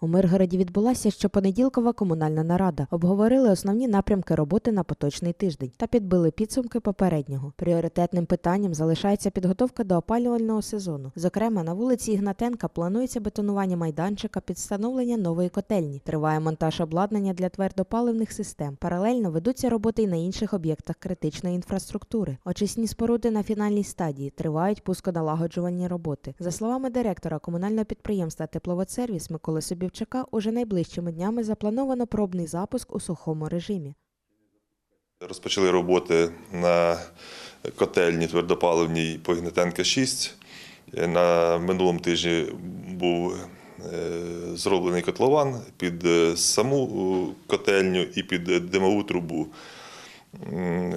У Миргороді відбулася щопонеділкова комунальна нарада. Обговорили основні напрямки роботи на поточний тиждень та підбили підсумки попереднього. Пріоритетним питанням залишається підготовка до опалювального сезону. Зокрема, на вулиці Ігнатенка планується бетонування майданчика під встановлення нової котельні. Триває монтаж обладнання для твердопаливних систем. Паралельно ведуться роботи й на інших об'єктах критичної інфраструктури. Очисні споруди на фінальній стадії тривають пусконалагоджувальні роботи. За словами директора комунального підприємства Тепловодсервіс Миколи Собівчака, уже найближчими днями заплановано пробний запуск у сухому режимі. Розпочали роботи на котельні твердопаливній по Гнетенка 6. На минулому тижні був е, зроблений котлован під е, саму е, котельню і під димову трубу.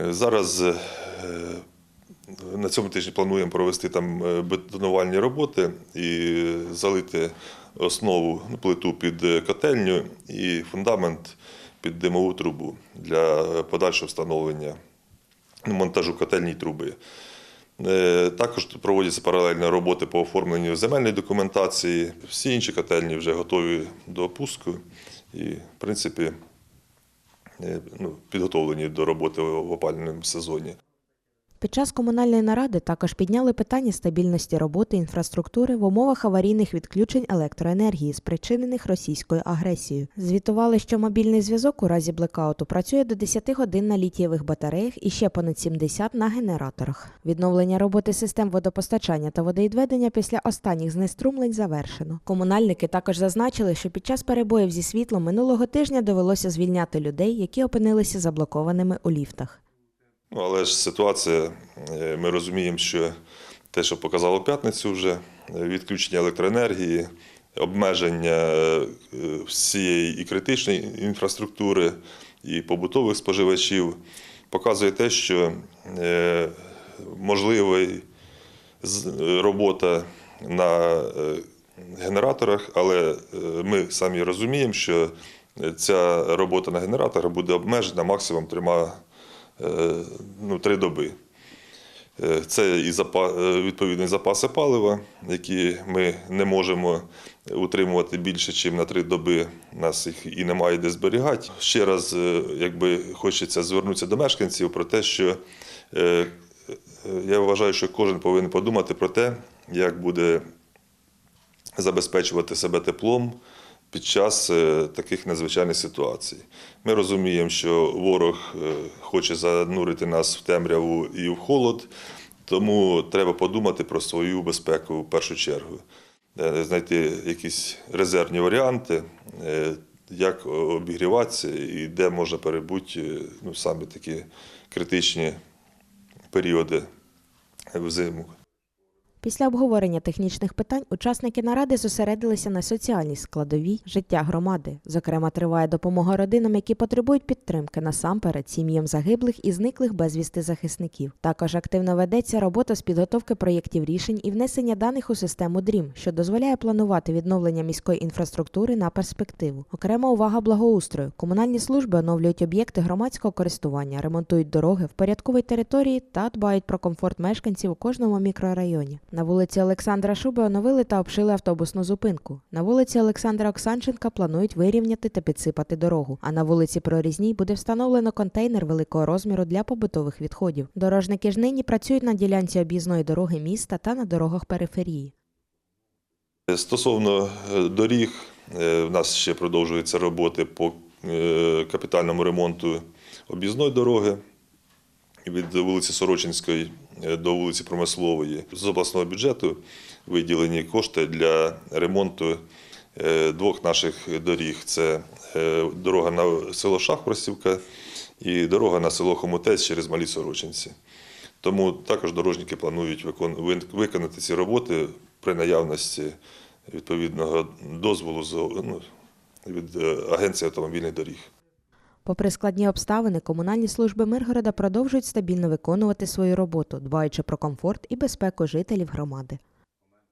Зараз на цьому тижні плануємо провести там бетонувальні роботи і залити основу ну, плиту під е, котельню і фундамент під димову трубу для подальшого встановлення ну, монтажу котельні труби. Е, Також проводяться паралельні роботи по оформленню земельної документації. Всі інші котельні вже готові до опуску і, в принципі, е, ну, підготовлені до роботи в опалювальному сезоні. Під час комунальної наради також підняли питання стабільності роботи інфраструктури в умовах аварійних відключень електроенергії, спричинених російською агресією. Звітували, що мобільний зв'язок у разі блекауту працює до 10 годин на літієвих батареях і ще понад 70 на генераторах. Відновлення роботи систем водопостачання та водовідведення після останніх знеструмлень завершено. Комунальники також зазначили, що під час перебоїв зі світлом минулого тижня довелося звільняти людей, які опинилися заблокованими у ліфтах. Ну, але ж ситуація, е, ми розуміємо, що те, що показало п'ятницю вже, е, відключення електроенергії, обмеження е, всієї і критичної інфраструктури, і побутових споживачів, показує те, що можлива робота на генераторах, але ми самі розуміємо, що ця робота на генераторах буде обмежена максимум трьома ну, три доби. Е, Це і е, відповідні запаси палива, які ми не можемо утримувати більше, ніж на три доби. Нас їх і немає де зберігати. Ще раз, е, якби хочеться звернутися до мешканців про те, що е, е, я вважаю, що кожен повинен подумати про те, як буде забезпечувати себе теплом під час е, таких надзвичайних ситуацій. Ми розуміємо, що ворог е, хоче занурити нас в темряву і в холод, тому треба подумати про свою безпеку в першу чергу, Е, знайти якісь резервні варіанти, як обігріватися і де можна перебути ну, саме такі критичні періоди взиму. Після обговорення технічних питань учасники наради зосередилися на соціальній складовій життя громади. Зокрема, триває допомога родинам, які потребують підтримки насамперед сім'ям загиблих і зниклих безвісти захисників. Також активно ведеться робота з підготовки проєктів рішень і внесення даних у систему ДРІМ, що дозволяє планувати відновлення міської інфраструктури на перспективу. Окрема увага благоустрою. Комунальні служби оновлюють об'єкти громадського користування, ремонтують дороги, впорядковують території та дбають про комфорт мешканців у кожному мікрорайоні. На вулиці Олександра Шуби оновили та обшили автобусну зупинку. На вулиці Олександра Оксанченка планують вирівняти та підсипати дорогу. А на вулиці Прорізній буде встановлено контейнер великого розміру для побутових відходів. Дорожники ж нині працюють на ділянці об'їзної дороги міста та на дорогах периферії. Стосовно е, доріг, е, в нас ще продовжуються роботи по е, капітальному ремонту об'їзної дороги від вулиці Сорочинської до вулиці Промислової. З обласного бюджету виділені кошти для ремонту е, двох наших доріг. Це е, дорога на село Шахпростівка і дорога на село Хомутець через Малі Сорочинці. Тому також дорожники планують виконати ці роботи при наявності відповідного дозволу ну, від е, Агенції автомобільних доріг. Попри складні обставини, комунальні служби Миргорода продовжують стабільно виконувати свою роботу, дбаючи про комфорт і безпеку жителів громади.